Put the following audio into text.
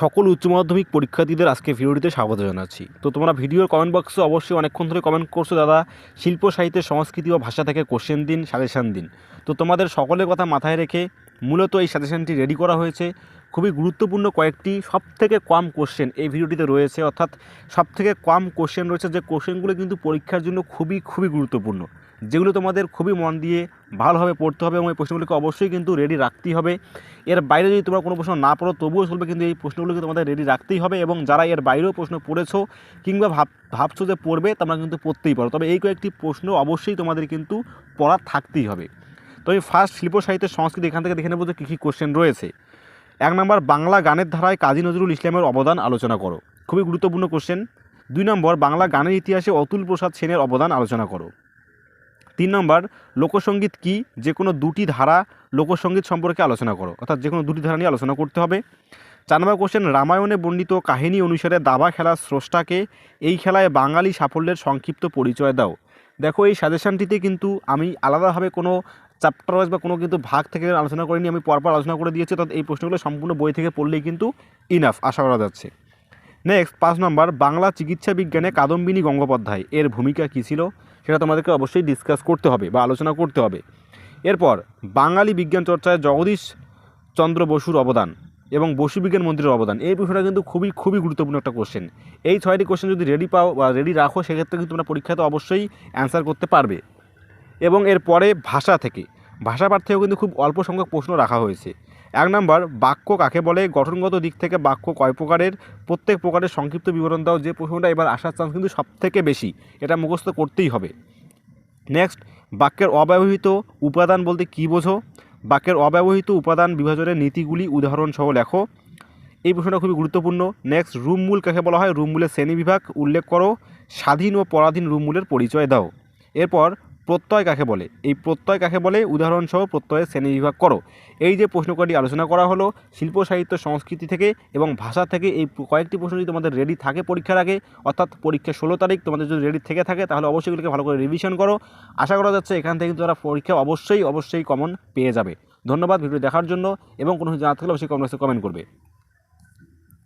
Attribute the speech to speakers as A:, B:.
A: সকল উচ্চ মাধ্যমিক পরীক্ষার্থীদের আজকে ভিডিওটিতে স্বাগত জানাচ্ছি। তো তোমরা ভিডিওর কমেন্ট বক্সে অবশ্যই অনেকক্ষণ ধরে কমেন্ট করছ দাদা, শিল্প সাহিত্যের সংস্কৃতি ও ভাষা থেকে কোশ্চেন দিন সাজেশান দিন। তো তোমাদের সকলের কথা মাথায় রেখে মূলত এই সাজেশানটি রেডি করা হয়েছে। খুবই গুরুত্বপূর্ণ কয়েকটি সব থেকে কম কোশ্চেন এই ভিডিওটিতে রয়েছে। অর্থাৎ সব থেকে কম কোশ্চেন রয়েছে। যে কোশ্চেনগুলো কিন্তু পরীক্ষার জন্য খুবই খুবই গুরুত্বপূর্ণ। যেগুলো তোমাদের খুবই মন দিয়ে ভালোভাবে পড়তে হবে এবং এই প্রশ্নগুলোকে অবশ্যই কিন্তু রেডি রাখতেই হবে। এর বাইরে যদি তোমরা কোনো প্রশ্ন না পড়ো, তবুও চলবে কিন্তু এই প্রশ্নগুলোকে তোমাদের রেডি রাখতেই হবে এবং যারা এর বাইরেও প্রশ্ন পড়েছো কিংবা ভাব, ভাবছ যে পড়বে, তোমরা কিন্তু পড়তেই পারো। তবে এই কয়েকটি প্রশ্ন অবশ্যই তোমাদের কিন্তু পড়া থাকতেই হবে। তো আমি ফার্স্ট শিল্প সাহিত্যের সংস্কৃতি এখান থেকে দেখে নেব যে কী কী কোশ্চেন রয়েছে। এক নম্বর, বাংলা গানের ধারায় কাজী নজরুল ইসলামের অবদান আলোচনা করো। খুবই গুরুত্বপূর্ণ কোশ্চেন দুই নম্বর, বাংলা গানের ইতিহাসে অতুল প্রসাদ সেনের অবদান আলোচনা করো। তিন নম্বর লোকসঙ্গীত কি? যে কোনো দুটি ধারা লোকসঙ্গীত সম্পর্কে আলোচনা করো। অর্থাৎ যে কোনো দুটি ধারা নিয়ে আলোচনা করতে হবে। চার নম্বর কোশ্চেন রামায়ণে বর্ণিত কাহিনী অনুসারে দাবা খেলার স্রষ্টাকে এই খেলায় বাঙালি সাফল্যের সংক্ষিপ্ত পরিচয় দাও। দেখো, এই সাজেশানটিতে কিন্তু আমি আলাদাভাবে কোনো চ্যাপ্টার ওয়াইজ বা কোনো কিন্তু ভাগ থেকে আলোচনা করিনি, আমি পরপর আলোচনা করে দিয়েছি, অর্থাৎ এই প্রশ্নগুলো সম্পূর্ণ বই থেকে পড়লেই কিন্তু ইনাফ আশা করা যাচ্ছে। নেক্সট পাঁচ নম্বর, বাংলা চিকিৎসা বিজ্ঞানে কাদম্বিনী গঙ্গোপাধ্যায়। এর ভূমিকা কী ছিল? সেটা তোমাদেরকে অবশ্যই ডিসকাস করতে হবে বা আলোচনা করতে হবে। এরপর, বাঙালি বিজ্ঞান চর্চায় জগদীশ চন্দ্র বসুর অবদান এবং বসু বিজ্ঞান মন্ত্রীর অবদান। এই বিষয়টা কিন্তু খুবই খুবই গুরুত্বপূর্ণ একটা কোশ্চেন এই ছয়টি কোশ্চেন যদি রেডি পাও বা রেডি রাখো, সেক্ষেত্রে কিন্তু তোমরা পরীক্ষাতে অবশ্যই অ্যান্সার করতে পারবে। এবং এরপরে ভাষা থেকে। ভাষা পাঠ থেকেও কিন্তু খুব অল্প সংখ্যক প্রশ্ন রাখা হয়েছে। এক নম্বর, বাক্য কাকে বলে? গঠনগত দিক থেকে বাক্য কয় প্রকারের? প্রত্যেক প্রকারের সংক্ষিপ্ত বিবরণ দাও, যে প্রশ্নটা এবার আসার চান্স কিন্তু সব থেকে বেশি। এটা মুখস্থ করতেই হবে। নেক্সট বাক্যের অব্যবহৃত উপাদান বলতে কী বোঝো? বাক্যের অব্যবহৃত উপাদান বিভাজনের নীতিগুলি উদাহরণসহ লেখো। এই প্রশ্নটা খুবই গুরুত্বপূর্ণ। নেক্সট রুমমূল কাকে বলা হয়? রুমমূলের শ্রেণীবিভাগ উল্লেখ করো। স্বাধীন ও পরাধীন রুমমূলের পরিচয় দাও। এরপর প্রত্যয় কাকে বলে? এই প্রত্যয় কাকে বলে? উদাহরণসহ প্রত্যয়ের শ্রেণীবিভাগ করো। এই যে প্রশ্ন কয়টি আলোচনা করা হলো, শিল্প, সাহিত্য, সংস্কৃতি থেকে এবং ভাষা থেকে এই কয়েকটি প্রশ্ন যদি তোমাদের রেডি থাকে পরীক্ষার আগে, অর্থাৎ পরীক্ষা ষোলো তারিখ তোমাদের যদি রেডি থেকে থাকে, তাহলে অবশ্যই এগুলোকে ভালো করে রিভিশন করো। আশা করা যাচ্ছে এখান থেকে তোমরা পরীক্ষা অবশ্যই অবশ্যই কমন পেয়ে যাবে। ধন্যবাদ ভিডিও দেখার জন্য এবং কোনো জানার থাকলে অবশ্যই কমেন্ট কমেন্ট করবে।